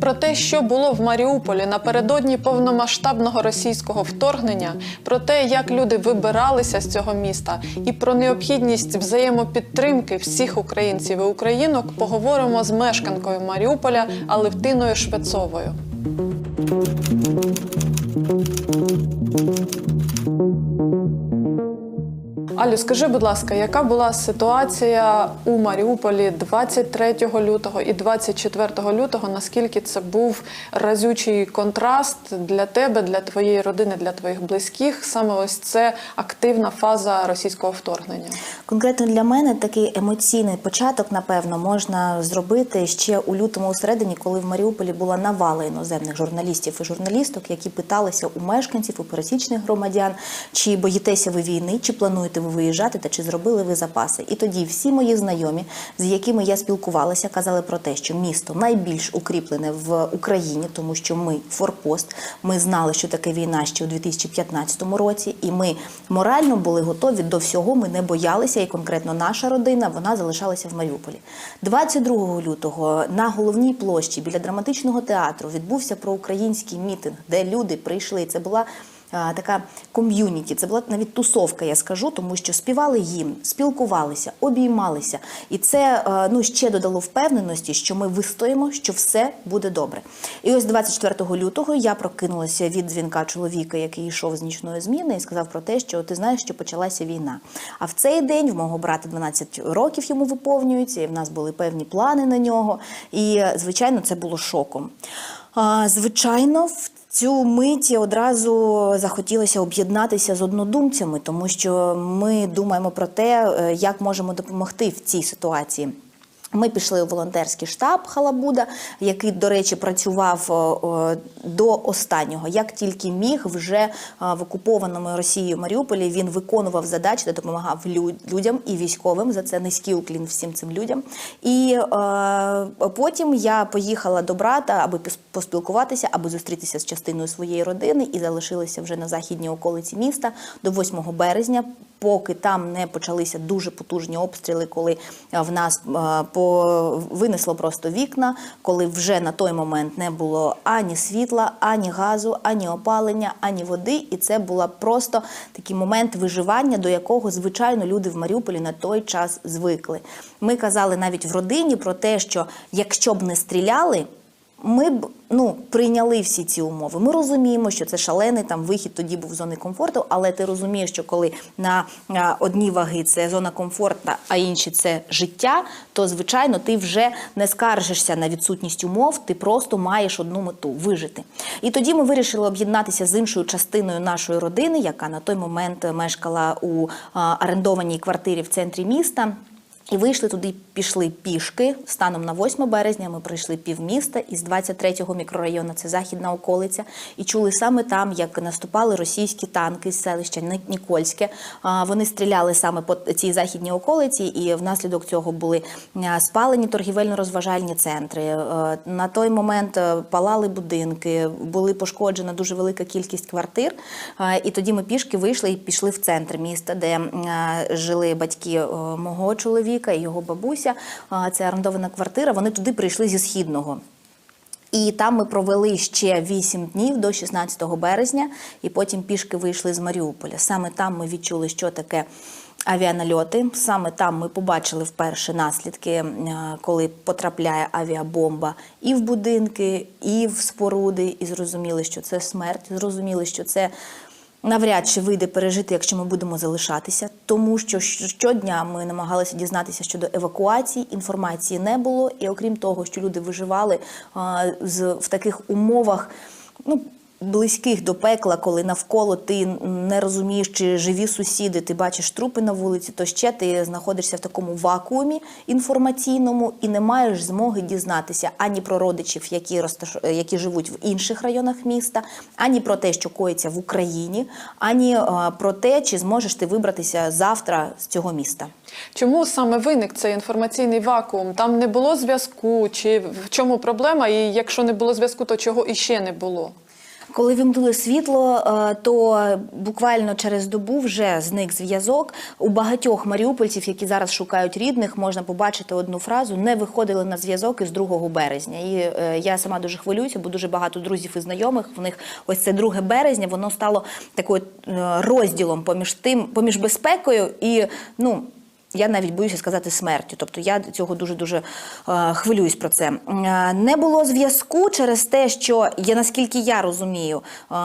Про те, що було в Маріуполі напередодні повномасштабного російського вторгнення, про те, як люди вибиралися з цього міста, і про необхідність взаємопідтримки всіх українців і українок поговоримо з мешканкою Маріуполя Алевтиною Швецовою. Алю, скажи, будь ласка, яка була ситуація у Маріуполі 23 лютого і 24 лютого? Наскільки це був разючий контраст для тебе, для твоєї родини, для твоїх близьких? Саме ось це активна фаза російського вторгнення? Конкретно для мене такий емоційний початок, напевно, можна зробити ще у лютому усередині, коли в Маріуполі була навала іноземних журналістів і журналісток, які питалися у мешканців, у пересічних громадян, чи боїтеся ви війни, чи плануєте ви виїжджати, та чи зробили ви запаси. І тоді всі мої знайомі, з якими я спілкувалася, казали про те, що місто найбільш укріплене в Україні, тому що ми форпост. Ми знали, що таке війна ще у 2015 році, і ми морально були готові до всього. Ми не боялися, і конкретно наша родина вона залишалася в Маріуполі. 22 лютого на головній площі біля драматичного театру відбувся проукраїнський мітинг, де люди прийшли. Це була така ком'юніті. Це була навіть тусовка, я скажу, тому що співали гімн, спілкувалися, обіймалися. І це е, ну, ще додало впевненості, що ми вистоїмо, що все буде добре. І ось 24 лютого я прокинулася від дзвінка чоловіка, який йшов з нічної зміни, і сказав про те, що ти знаєш, що почалася війна. А в цей день в мого брата 12 років йому виповнюється, і в нас були певні плани на нього. І, звичайно, це було шоком. Звичайно, в цю миті одразу захотілося об'єднатися з однодумцями, тому що ми думаємо про те, е, як можемо допомогти в цій ситуації. Ми пішли у волонтерський штаб Халабуда, який, до речі, працював о, о, до останнього. Як тільки міг, вже в окупованому Росією Маріуполі він виконував задачі та допомагав людям і військовим. За це низький уклін всім цим людям. І е, потім я поїхала до брата, аби пос- поспілкуватися, аби зустрітися з частиною своєї родини, і залишилася вже на західній околиці міста до 8 березня. Поки там не почалися дуже потужні обстріли, коли е, в нас е, винесло просто вікна, коли вже на той момент не було ані світла, ані газу, ані опалення, ані води. І це була просто такий момент виживання, до якого звичайно люди в Маріуполі на той час звикли. Ми казали навіть в родині про те, що якщо б не стріляли. Ми б ну прийняли всі ці умови. Ми розуміємо, що це шалений там вихід тоді був з зони комфорту, але ти розумієш, що коли на одні ваги це зона комфорту, а інші це життя, то звичайно ти вже не скаржишся на відсутність умов, ти просто маєш одну мету вижити. І тоді ми вирішили об'єднатися з іншою частиною нашої родини, яка на той момент мешкала у орендованій квартирі в центрі міста. І вийшли туди, пішли пішки. Станом на 8 березня ми пройшли півміста із 23-го мікрорайону, це західна околиця, і чули саме там, як наступали російські танки з селища Нікольське. Вони стріляли саме по цій західній околиці, і внаслідок цього були спалені торгівельно-розважальні центри. Е, На той момент е, палали будинки, були пошкоджена дуже велика кількість квартир. І тоді ми пішки вийшли і пішли в центр міста, де жили батьки е, мого чоловіка і його бабуся. Це орендована квартира. Вони туди прийшли зі східного. І там ми провели ще 8 днів до 16 березня, і потім пішки вийшли з Маріуполя. Саме там ми відчули, що таке авіанальоти. Саме там ми побачили вперше наслідки, коли потрапляє авіабомба і в будинки, і в споруди, і зрозуміли, що це смерть. Зрозуміли, що це навряд чи вийде пережити, якщо ми будемо залишатися, тому що щодня ми намагалися дізнатися щодо евакуації. Інформації не було, і окрім того, що люди виживали а, з в таких умовах. Ну, Близьких до пекла, коли навколо ти не розумієш, чи живі сусіди, ти бачиш трупи на вулиці, то ще ти знаходишся в такому вакуумі інформаційному і не маєш змоги дізнатися ані про родичів, які розташ... які живуть в інших районах міста, ані про те, що коїться в Україні, ані е, про те, чи зможеш ти вибратися завтра з цього міста. Чому саме виник цей інформаційний вакуум? Там не було зв'язку, чи в чому проблема? І якщо не було зв'язку, то чого іще не було? Коли вимкнули світло, е, то буквально через добу вже зник зв'язок. У багатьох маріупольців, які зараз шукають рідних, можна побачити одну фразу: не виходили на зв'язок із 2 березня. І е, я сама дуже хвилююся, бо дуже багато друзів і знайомих. В них ось це 2 березня, воно стало такою е, розділом поміж тим, поміж безпекою і ну. Я навіть боюся сказати смертю. Тобто я цього дуже дуже е, хвилююсь про це. Е, не було зв'язку через те, що я наскільки я розумію, е,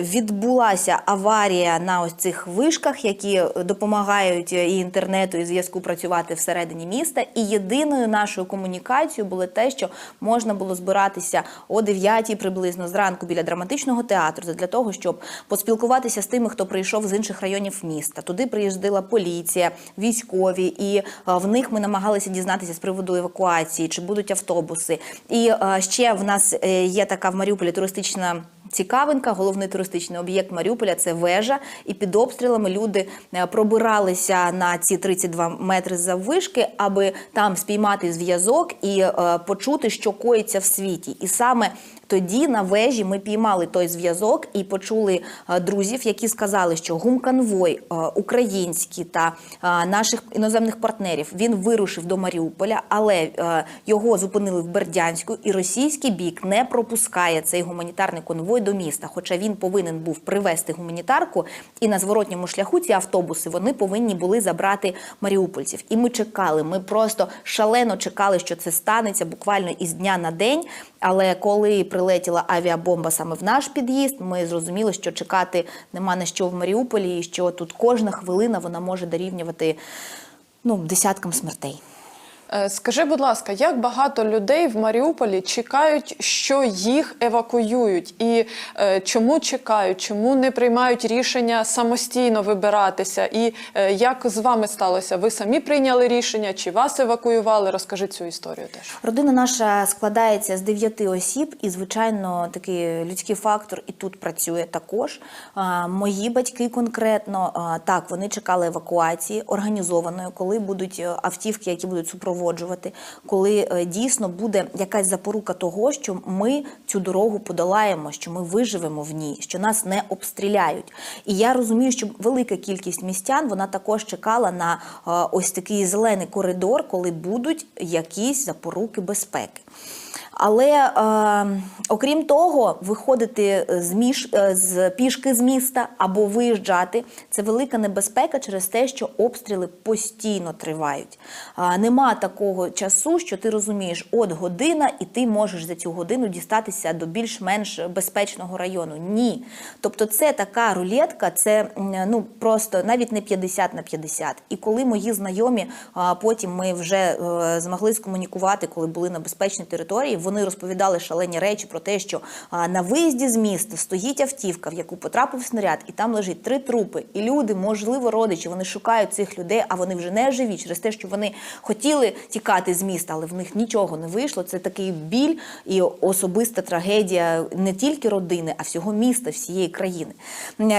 відбулася аварія на ось цих вишках, які допомагають і інтернету, і зв'язку працювати всередині міста. І єдиною нашою комунікацією було те, що можна було збиратися о 9 приблизно зранку біля драматичного театру для того, щоб поспілкуватися з тими, хто прийшов з інших районів міста. Туди приїздила поліція, військові, і е, в них ми намагалися дізнатися з приводу евакуації, чи будуть автобуси. І е, ще в нас е, є така в Маріуполі туристична. Цікавинка, головний туристичний об'єкт Маріуполя це вежа. І під обстрілами люди пробиралися на ці 32 метри заввишки, аби там спіймати зв'язок і е, почути, що коїться в світі. І саме тоді на вежі ми піймали той зв'язок і почули е, друзів, які сказали, що гумконвой е, український та е, наших іноземних партнерів він вирушив до Маріуполя, але його зупинили в Бердянську, і російський бік не пропускає цей гуманітарний конвой до міста. Хоча він повинен був привезти гуманітарку, і на зворотньому шляху ці автобуси вони повинні були забрати маріупольців. І ми чекали. Ми просто шалено чекали, що це станеться буквально із дня на день. Але коли прилетіла авіабомба саме в наш під'їзд, ми зрозуміли, що чекати нема на що в Маріуполі, і що тут кожна хвилина вона може дорівнювати ну, десяткам смертей. Е, Скажи, будь ласка, як багато людей в Маріуполі чекають, що їх евакуюють, і е, чому чекають, чому не приймають рішення самостійно вибиратися? І е, як з вами сталося? Ви самі прийняли рішення, чи вас евакуювали? Розкажи цю історію теж. Родина наша складається з дев'яти осіб, і звичайно, такий людський фактор і тут працює також. А, Мої батьки конкретно а, так вони чекали евакуації організованої, коли будуть е, автівки, які будуть супроводжувати, коли е, дійсно буде якась запорука того, що ми цю дорогу подолаємо, що ми виживемо в ній, що нас не обстріляють. І я розумію, що велика кількість містян вона також чекала на е, ось такий зелений коридор, коли будуть якісь запоруки безпеки. Але е, окрім того, виходити з між е, з пішки з міста або виїжджати це велика небезпека через те, що обстріли постійно тривають. Е, нема такого часу, що ти розумієш, от година, і ти можеш за цю годину дістатися до більш-менш безпечного району. Ні. Тобто, це така рулетка, це ну просто навіть не 50 на 50. І коли мої знайомі, а потім ми вже е, змогли скомунікувати, коли були на безпечній території, вони розповідали шалені речі про те, що на виїзді з міста стоїть автівка, в яку потрапив снаряд, і там лежить три трупи. І люди, можливо, родичі, вони шукають цих людей, а вони вже не живі через те, що вони хотіли тікати з міста, але в них нічого не вийшло. Це такий біль і особиста трагедія не тільки родини, а всього міста, всієї країни.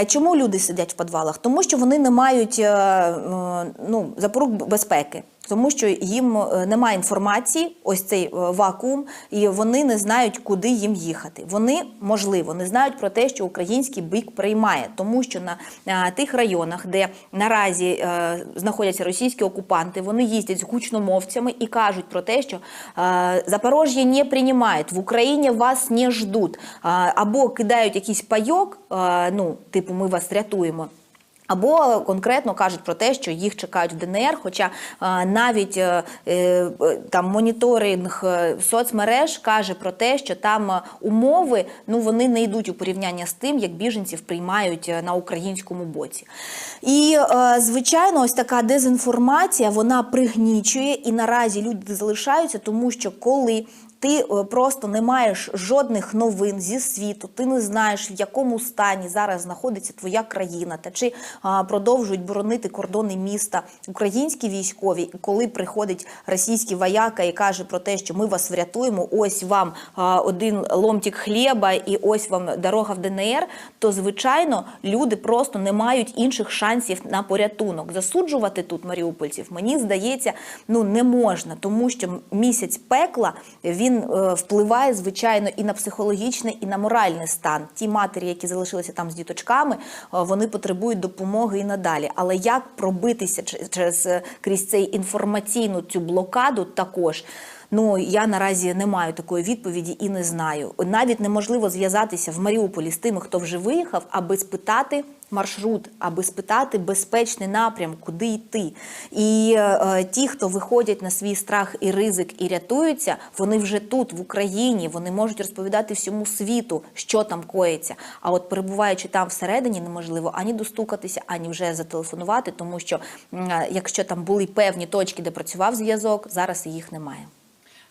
Чому люди сидять в підвалах? Тому що вони не мають е, ну, запорук безпеки. Тому що їм е, немає інформації, ось цей е, вакуум, і вони не знають, куди їм їхати. Вони можливо не знають про те, що український бік приймає, тому що на е, тих районах, де наразі знаходяться російські окупанти, вони їздять з гучномовцями і кажуть про те, що Запорожжя не приймають, в Україні вас не ждуть, або кидають якийсь пайок, ну типу ми вас рятуємо. Або конкретно кажуть про те, що їх чекають в ДНР, хоча е, навіть е, е, там моніторинг соцмереж каже про те, що там умови ну вони не йдуть у порівняння з тим, як біженців приймають на українському боці. І звичайно, ось така дезінформація вона пригнічує, і наразі люди залишаються, тому що коли ти е, просто не маєш жодних новин зі світу, ти не знаєш, в якому стані зараз знаходиться твоя країна, та чи продовжують боронити кордони міста українські військові. Коли приходить російський вояка і каже про те, що ми вас врятуємо, ось вам один ломтик хліба і ось вам дорога в ДНР, то звичайно люди просто не мають інших шансів на порятунок. Засуджувати тут маріупольців, мені здається, ну не можна, тому що місяць пекла він він е, впливає звичайно і на психологічний, і на моральний стан. Ті матері, які залишилися там з діточками, е, вони потребують допомоги і надалі. Але як пробитися через е, крізь цей інформаційну цю блокаду, також. Ну я наразі не маю такої відповіді і не знаю. Навіть неможливо зв'язатися в Маріуполі з тими, хто вже виїхав, аби спитати маршрут, аби спитати безпечний напрям, куди йти. І е, ті, хто виходять на свій страх і ризик і рятуються, вони вже тут, в Україні, вони можуть розповідати всьому світу, що там коїться. А от перебуваючи там всередині, неможливо ані достукатися, ані вже зателефонувати, тому що е, якщо там були певні точки, де працював зв'язок, зараз їх немає.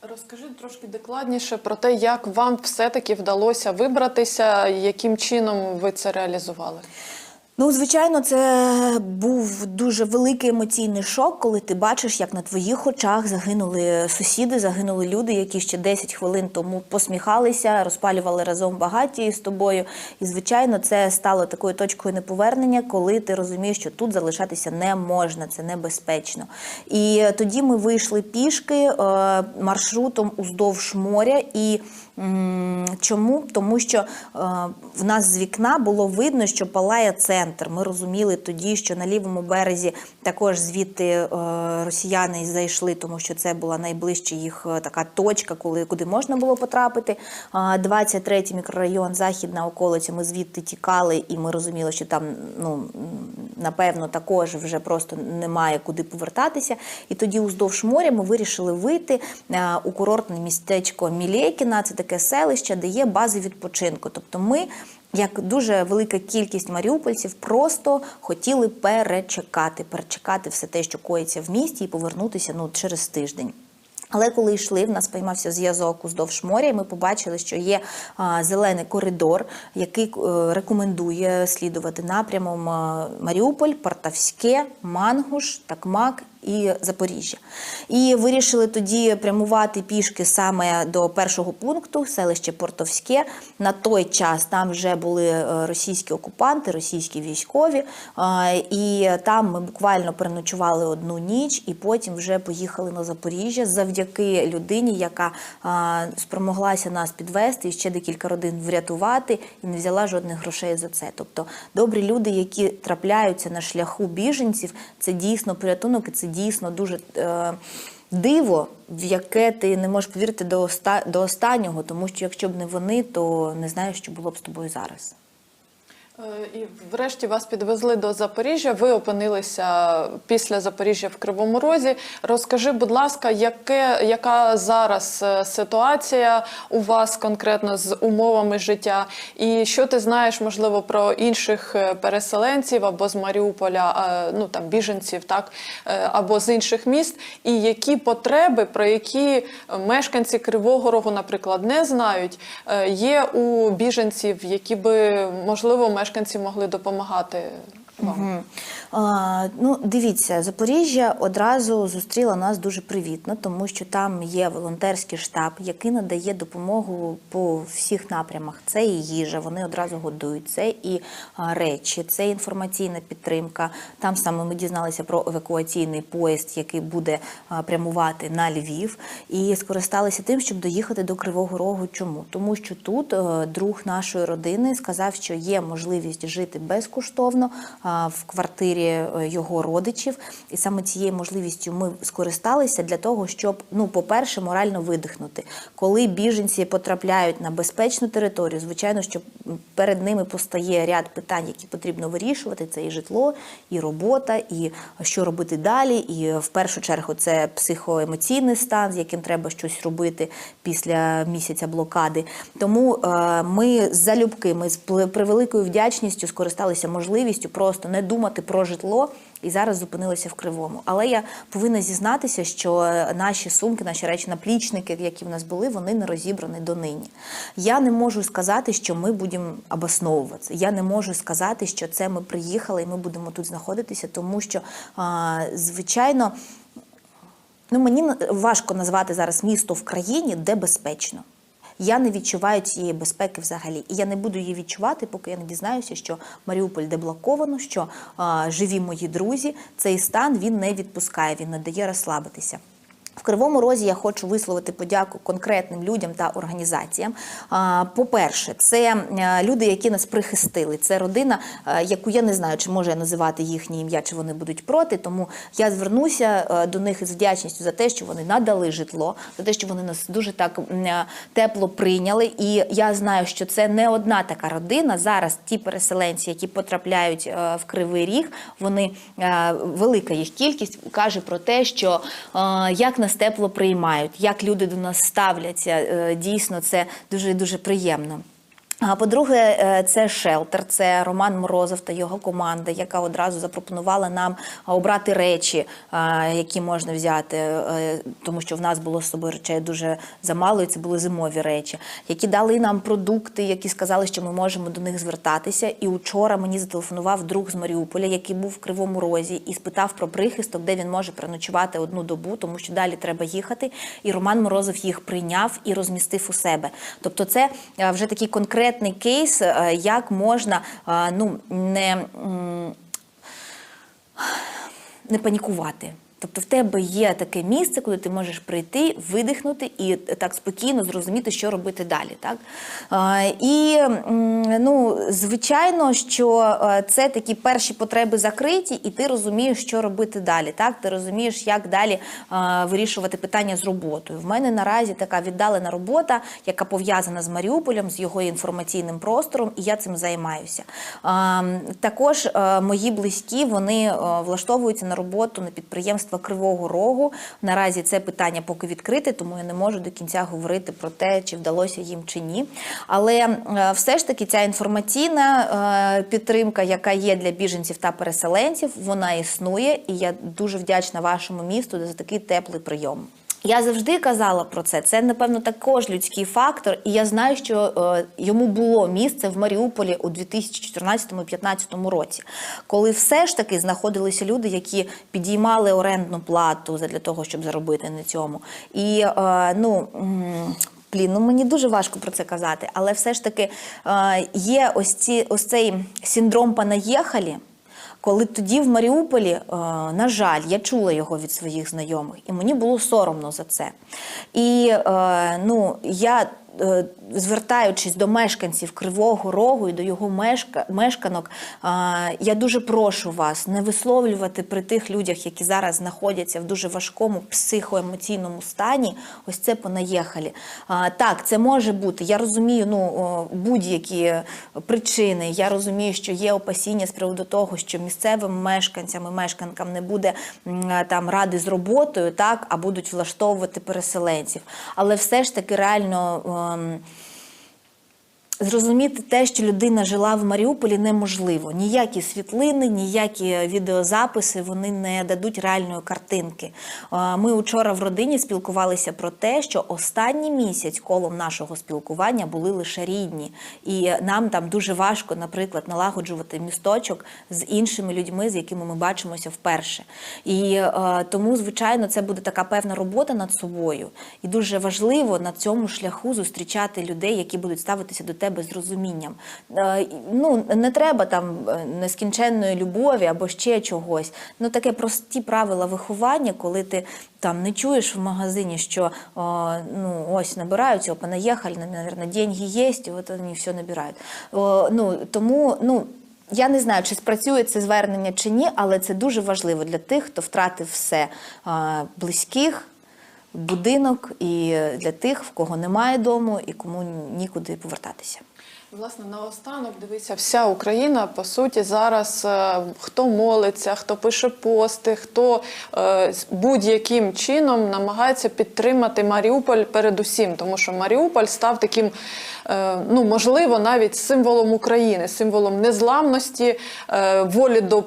Розкажіть трошки докладніше про те, як вам все-таки вдалося вибратися, яким чином ви це реалізували. Ну, звичайно, це був дуже великий емоційний шок, коли ти бачиш, як на твоїх очах загинули сусіди, загинули люди, які ще 10 хвилин тому посміхалися, розпалювали разом багаті з тобою. І, звичайно, це стало такою точкою неповернення, коли ти розумієш, що тут залишатися не можна, це небезпечно. І тоді ми вийшли пішки е, маршрутом уздовж моря і. Чому? Тому що е, в нас з вікна було видно, що палає центр. Ми розуміли тоді, що на лівому березі також звідти е, росіяни зайшли, тому що це була найближча їх е, така точка, куди можна було потрапити. А 23-й мікрорайон, західна околиця. Ми звідти тікали, і ми розуміли, що там ну напевно також вже просто немає куди повертатися. І тоді уздовж моря ми вирішили вийти у курортне містечко Мілєкіна. Це таке селище, де є бази відпочинку. Тобто ми. Як дуже велика кількість маріупольців просто хотіли перечекати, перечекати все те, що коїться в місті, і повернутися ну через тиждень. Але коли йшли, в нас поймався зв'язок уздовж моря, і ми побачили, що є а, зелений коридор, який е, рекомендує слідувати напрямом а, Маріуполь, Портавське, Мангуш, Такмак і Запоріжжя. І вирішили тоді прямувати пішки саме до першого пункту, селище Портовське. На той час там вже були е, російські окупанти, російські військові. І там ми буквально переночували одну ніч, і потім вже поїхали на Запоріжжя завдяки людині, яка спромоглася нас підвести і ще декілька родин врятувати, і не взяла жодних грошей за це. Тобто добрі люди, які трапляються на шляху біженців, це дійсно порятунок, і це дійсно дуже. Е, Диво, в яке ти не можеш повірити до, оста... до останнього, тому що якщо б не вони, то не знаю, що було б з тобою зараз. Е, І врешті вас підвезли до Запоріжжя. Ви опинилися після Запоріжжя в Кривому Розі. Розкажи, будь ласка, яке, яка зараз е, ситуація у вас конкретно з умовами життя? І що ти знаєш, можливо, про інших е, переселенців або з Маріуполя, ну там біженців, так або з інших міст, і які потреби, про які мешканці Кривого Рогу, наприклад, не знають, є у біженців, які би можливо мешканці могли допомагати Мгм. А, ну, дивіться, Запоріжжя одразу зустріла нас дуже привітно, тому що там є волонтерський штаб, який надає допомогу по всіх напрямах. Це і їжа, вони одразу годують, це і речі, це інформаційна підтримка. Там саме ми дізналися про евакуаційний поїзд, який буде прямувати на Львів, і скористалися тим, щоб доїхати до Кривого Рогу. Чому? Тому що тут е, друг нашої родини сказав, що є можливість жити безкоштовно в квартирі е, його родичів, і саме цією можливістю ми скористалися для того, щоб ну, по-перше, морально видихнути. Коли біженці потрапляють на безпечну територію, звичайно, що перед ними постає ряд питань, які потрібно вирішувати. Це і житло, і робота, і що робити далі. І в першу чергу це психоемоційний стан, з яким треба щось робити після місяця блокади. Тому е, ми залюбки, ми з превеликою вдячністю скористалися можливістю просто не думати про житло. І зараз зупинилися в кривому. Але я повинна зізнатися, що наші сумки, наші речі, наплічники, які в нас були, вони не розібрані донині. Я не можу сказати, що ми будемо обосновуватися. Я не можу сказати, що це ми приїхали і ми будемо тут знаходитися, тому що, звичайно, ну мені важко назвати зараз місто в країні, де безпечно. Я не відчуваю цієї безпеки взагалі, і я не буду її відчувати, поки я не дізнаюся, що Маріуполь деблоковано, що а, живі мої друзі. Цей стан він не відпускає, він не дає розслабитися. В Кривому Розі я хочу висловити подяку конкретним людям та організаціям. По-перше, це е, люди, які нас прихистили. Це родина, е, яку я не знаю, чи можу я називати їхнє ім'я, чи вони будуть проти. Тому я звернуся е, до них із вдячністю за те, що вони надали житло, за те, що вони нас дуже так тепло прийняли. І я знаю, що це не одна така родина. Зараз ті переселенці, які потрапляють в Кривий Ріг, вони велика їх кількість каже про те, що як нас тепло приймають, як люди до нас ставляться. Е, Дійсно, це дуже дуже приємно. А по-друге, е, це шелтер, це Роман Морозов та його команда, яка одразу запропонувала нам обрати речі, які можна взяти, е, тому що в нас було з собою речей дуже замало, і це були зимові речі, які дали нам продукти, які сказали, що ми можемо до них звертатися. І учора мені зателефонував друг з Маріуполя, який був в Кривому Розі, і спитав про прихисток, де він може переночувати одну добу, тому що далі треба їхати. І Роман Морозов їх прийняв і розмістив у себе. Тобто, це е, вже такий конкретний кейс, е, як можна е, ну не. не панікувати. Тобто в тебе є таке місце, куди ти можеш прийти, видихнути і так спокійно зрозуміти, що робити далі. Так? І ну, звичайно, що е, це такі перші потреби закриті, і ти розумієш, що робити далі. Так? Ти розумієш, як далі вирішувати питання з роботою. В мене наразі така віддалена робота, яка пов'язана з Маріуполем, з його інформаційним простором, і я цим займаюся. Також е, мої близькі вони е, влаштовуються на роботу на підприємства Кривого Рогу. Наразі це питання поки відкрите, тому я не можу до кінця говорити про те, чи вдалося їм чи ні. Але е, все ж таки ця інформаційна е, підтримка, яка є для біженців та переселенців, вона існує, і я дуже вдячна вашому місту за такий теплий прийом. Я завжди казала про це. Це напевно також людський фактор, і я знаю, що е, йому було місце в Маріуполі у 2014-2015 році, коли все ж таки знаходилися люди, які підіймали орендну плату для того, щоб заробити на цьому. І е, ну. м, Блін, ну мені дуже важко про це казати, але все ж таки е, є ось ці ось цей синдром панаєхалі, коли тоді в Маріуполі, е, на жаль, я чула його від своїх знайомих, і мені було соромно за це. І е, ну, я, звертаючись до мешканців Кривого Рогу і до його мешка, мешканок, е, я дуже прошу вас не висловлювати при тих людях, які зараз знаходяться в дуже важкому психоемоційному стані, ось це понаїхалі. А, так, це може бути. Я розумію ну, будь-які причини. Я розумію, що є опасіння з приводу того, що місцевим мешканцям і мешканкам не буде там ради з роботою, так, а будуть влаштовувати переселенців. Але все ж таки реально. um, Зрозуміти те, що людина жила в Маріуполі, неможливо. Ніякі світлини, ніякі відеозаписи вони не дадуть реальної картинки. Ми вчора в родині спілкувалися про те, що останній місяць колом нашого спілкування були лише рідні, і нам там дуже важко, наприклад, налагоджувати місточок з іншими людьми, з якими ми бачимося вперше. І тому, звичайно, це буде така певна робота над собою, і дуже важливо на цьому шляху зустрічати людей, які будуть ставитися до тебе з розумінням. Е, Ну не треба там е, нескінченної любові або ще чогось. Ну таке прості правила виховання, коли ти там не чуєш в магазині, що ну ось набираються, понаїхали, мабуть, деньги є, і от вони все набирають. Ну тому ну. Я не знаю, чи спрацює це звернення чи ні, але це дуже важливо для тих, хто втратив все близьких, будинок, і для тих, в кого немає дому і кому нікуди повертатися. Власне, наостанок дивися, вся Україна по суті зараз е, хто молиться, хто пише пости, хто е, будь-яким чином намагається підтримати Маріуполь передусім, тому що Маріуполь став таким, ну можливо, навіть символом України, символом незламності, е, волі до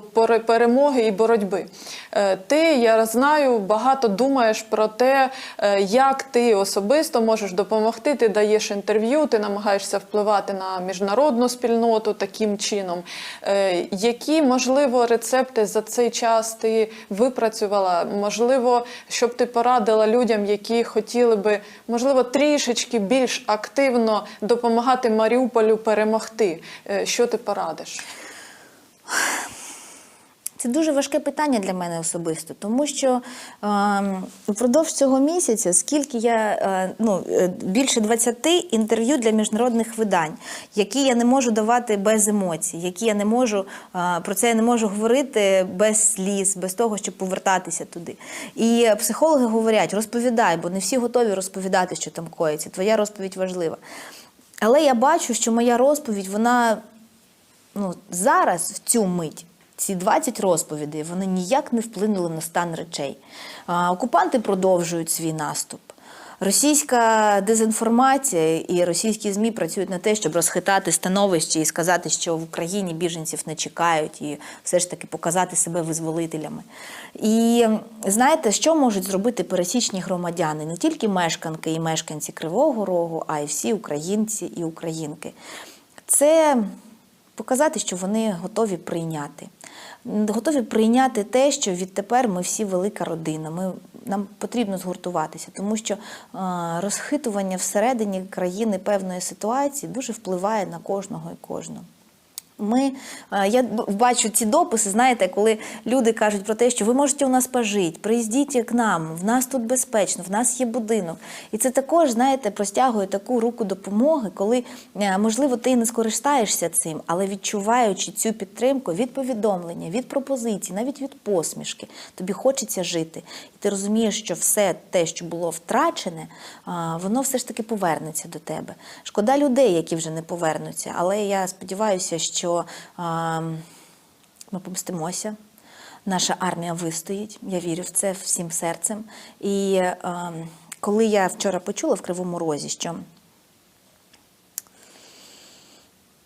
перемоги і боротьби. Е, Ти, я знаю, багато думаєш про те, е, як ти особисто можеш допомогти. Ти даєш інтерв'ю, ти намагаєшся впливати на міжнародну спільноту таким чином. Е, Які, можливо, рецепти за цей час ти випрацювала? Можливо, щоб ти порадила людям, які хотіли би, можливо, трішечки більш активно допомагати Маріуполю перемогти. Е, Що ти порадиш? Це дуже важке питання для мене особисто, тому що е, впродовж цього місяця, скільки я е, ну, е, більше 20 інтерв'ю для міжнародних видань, які я не можу давати без емоцій, які я не можу е, про це я не можу говорити без сліз, без того, щоб повертатися туди. І психологи говорять: розповідай, бо не всі готові розповідати, що там коїться. Твоя розповідь важлива. Але я бачу, що моя розповідь, вона ну, зараз, в цю мить, ці 20 розповідей, вони ніяк не вплинули на стан речей. Окупанти продовжують свій наступ. Російська дезінформація і російські ЗМІ працюють на те, щоб розхитати становище і сказати, що в Україні біженців не чекають, і все ж таки показати себе визволителями. І знаєте, що можуть зробити пересічні громадяни, не тільки мешканки і мешканці Кривого Рогу, а й всі українці і українки. Це показати, що вони готові прийняти. Готові прийняти те, що відтепер ми всі велика родина. Ми, нам потрібно згуртуватися, тому що е, розхитування всередині країни певної ситуації дуже впливає на кожного і кожну. Ми, е, я бачу ці дописи, знаєте, коли люди кажуть про те, що ви можете у нас пожити, приїздіть к нам, в нас тут безпечно, в нас є будинок. І це також, знаєте, простягує таку руку допомоги, коли, е, можливо, ти не скористаєшся цим, але відчуваючи цю підтримку від повідомлення, від пропозицій, навіть від посмішки, тобі хочеться жити. І ти розумієш, що все те, що було втрачене, воно все ж таки повернеться до тебе. Шкода людей, які вже не повернуться, але я сподіваюся, що а, ми помстимося. Наша армія вистоїть. Я вірю в це всім серцем. І е, коли я вчора почула в Кривому Розі, що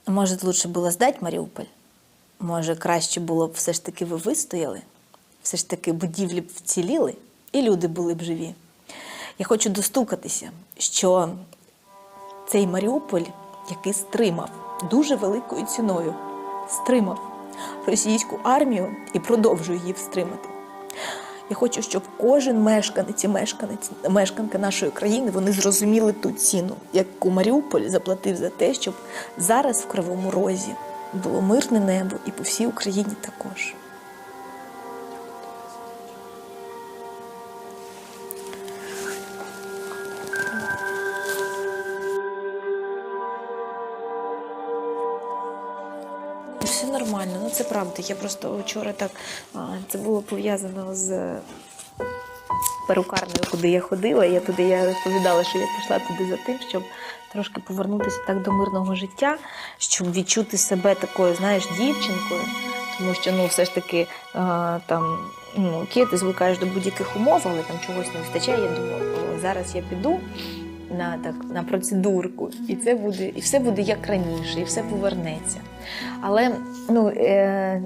може лучше було здати Маріуполь, може краще було б все ж таки ви вистояли, все ж таки будівлі б вціліли, і люди були б живі. Я хочу достукатися, що цей Маріуполь, який стримав дуже великою ціною, стримав російську армію і продовжує її встримати. Я хочу, щоб кожен мешканець і мешканець, мешканка нашої країни вони зрозуміли ту ціну, яку Маріуполь заплатив за те, щоб зараз в Кривому Розі було мирне небо і по всій Україні також. Правда. Я просто вчора так це було пов'язано з перукарнею, куди я ходила. Я туди я розповідала, що я пішла туди за тим, щоб трошки повернутися так до мирного життя, щоб відчути себе такою, знаєш, дівчинкою. Тому що ну все ж таки там ну окей, ти звикаєш до будь-яких умов, але там чогось не вистачає. Я думаю, зараз я піду на так на процедурку, і це буде, і все буде як раніше, і все повернеться. Але ну. Е,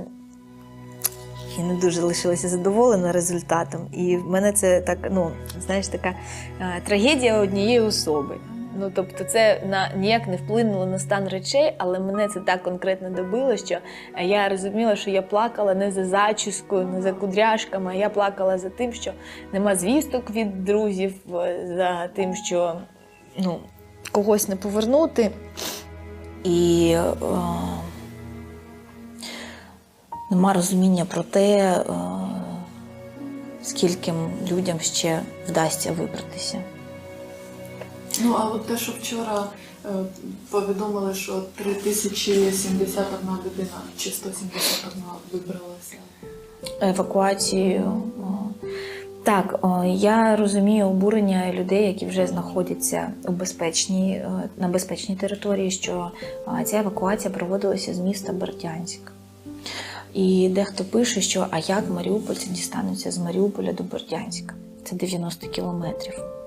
я не дуже лишилася задоволена результатом. І в мене це так, ну, знаєш, така е, трагедія однієї особи. Ну, тобто, це на ніяк не вплинуло на стан речей, але мене це так конкретно добило, що е, я розуміла, що я плакала не за зачіскою, не за кудряшками, а я плакала за тим, що нема звісток від друзів, е, за тим, що ну, когось не повернути. І е, нема розуміння про те, е, скільки людям ще вдасться вибратися. Ну а от те, що вчора е, повідомили, що 3071 людина чи 171 вибралася. евакуацію. Так, я розумію обурення людей, які вже знаходяться у безпечній, е, на безпечній території, що ця евакуація проводилася з міста Бердянськ. І дехто пише, що а як маріупольці дістануться з Маріуполя до Бердянська? Це 90 кілометрів.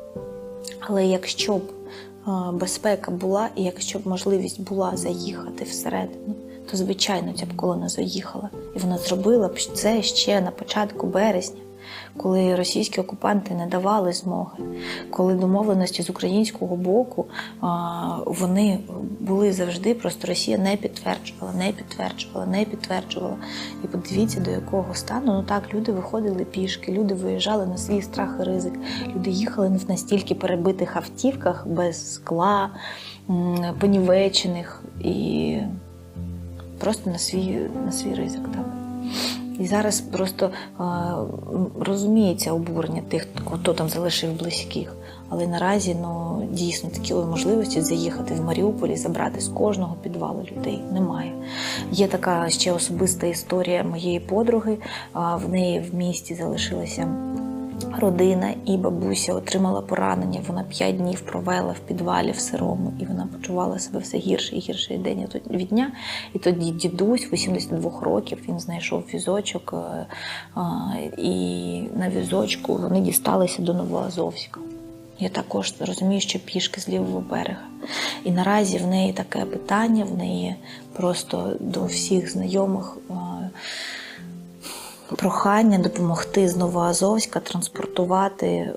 Але якщо б е, безпека була, і якщо б можливість була заїхати всередину, то звичайно ця б колона заїхала. І вона зробила б це ще на початку березня, коли російські окупанти не давали змоги, коли домовленості з українського боку вони були завжди, просто Росія не підтверджувала, не підтверджувала, не підтверджувала. І подивіться, до якого стану. Ну так, люди виходили пішки, люди виїжджали на свій страх і ризик. Люди їхали в настільки перебитих автівках без скла, понівечених і просто на свій, на свій ризик. Так. І зараз просто е, розуміється обурення тих, хто там залишив близьких. Але наразі ну, дійсно такої можливості заїхати в Маріуполі, забрати з кожного підвалу людей немає. Є така ще особиста історія моєї подруги. А, В неї в місті залишилася родина, і бабуся отримала поранення. Вона п'ять днів провела в підвалі в сирому, і вона почувала себе все гірше і гірше день від дня. І тоді дідусь 82 років він знайшов візочок, е, і на візочку вони дісталися до Новоазовська. Я також розумію, що пішки з лівого берега. І наразі в неї таке питання, в неї просто до всіх знайомих е, прохання допомогти з Новоазовська транспортувати е,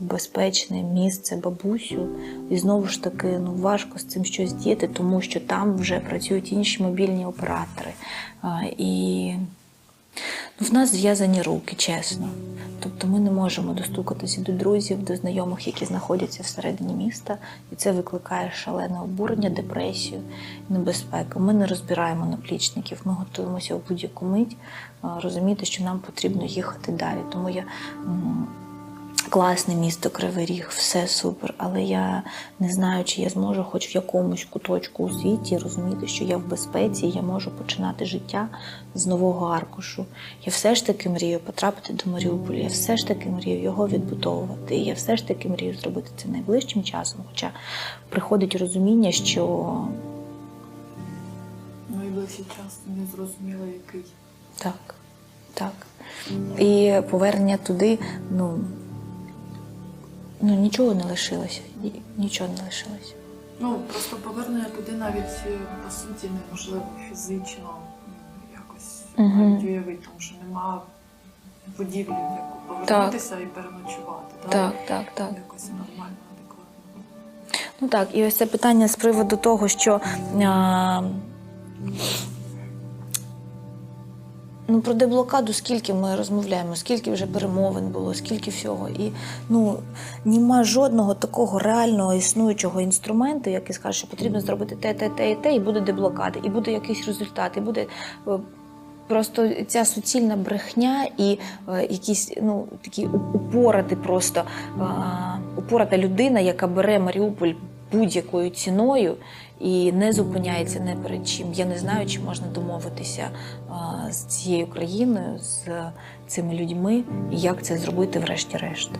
в безпечне місце бабусю. І знову ж таки ну, важко з цим щось діяти, тому що там вже працюють інші мобільні оператори. Е, І ну, в нас зв'язані руки, чесно. Тобто ми не можемо достукатися до друзів, до знайомих, які знаходяться всередині міста, і це викликає шалене обурення, депресію, небезпеку. Ми не розбираємо наплічників, ми готуємося в будь-яку мить розуміти, що нам потрібно їхати далі. Тому я класне місто Кривий Ріг, все супер. Але я не знаю, чи я зможу хоч в якомусь куточку у світі розуміти, що я в безпеці, і я можу починати життя з нового аркушу. Я все ж таки мрію потрапити до Маріуполя, я все ж таки мрію його відбудовувати. І я все ж таки мрію зробити це найближчим часом. Хоча приходить розуміння, що Найближчий час не зрозуміло який. так, так. І повернення туди, ну, ну нічого не лишилося. Нічого не лишилося. Ну просто повернення туди навіть е, по суті неможливо фізично якось навіть уявити, тому що нема будівлі, в яку повернутися і переночувати. да? Так, так, так. Якось нормально, адекватно. Ну так, і ось це питання з приводу того, що а, ну, про деблокаду скільки ми розмовляємо, скільки вже перемовин було, скільки всього. І ну, нема жодного такого реального існуючого інструменту, який скаже, що потрібно зробити те, те, те і те, і буде деблокада, і буде якийсь результат, і буде. е, Просто ця суцільна брехня і е, якісь ну такі упорати просто е, упората людина, яка бере Маріуполь будь-якою ціною і не зупиняється не перед чим. Я не знаю, чи можна домовитися з цією країною, з цими людьми, і як це зробити врешті-решт.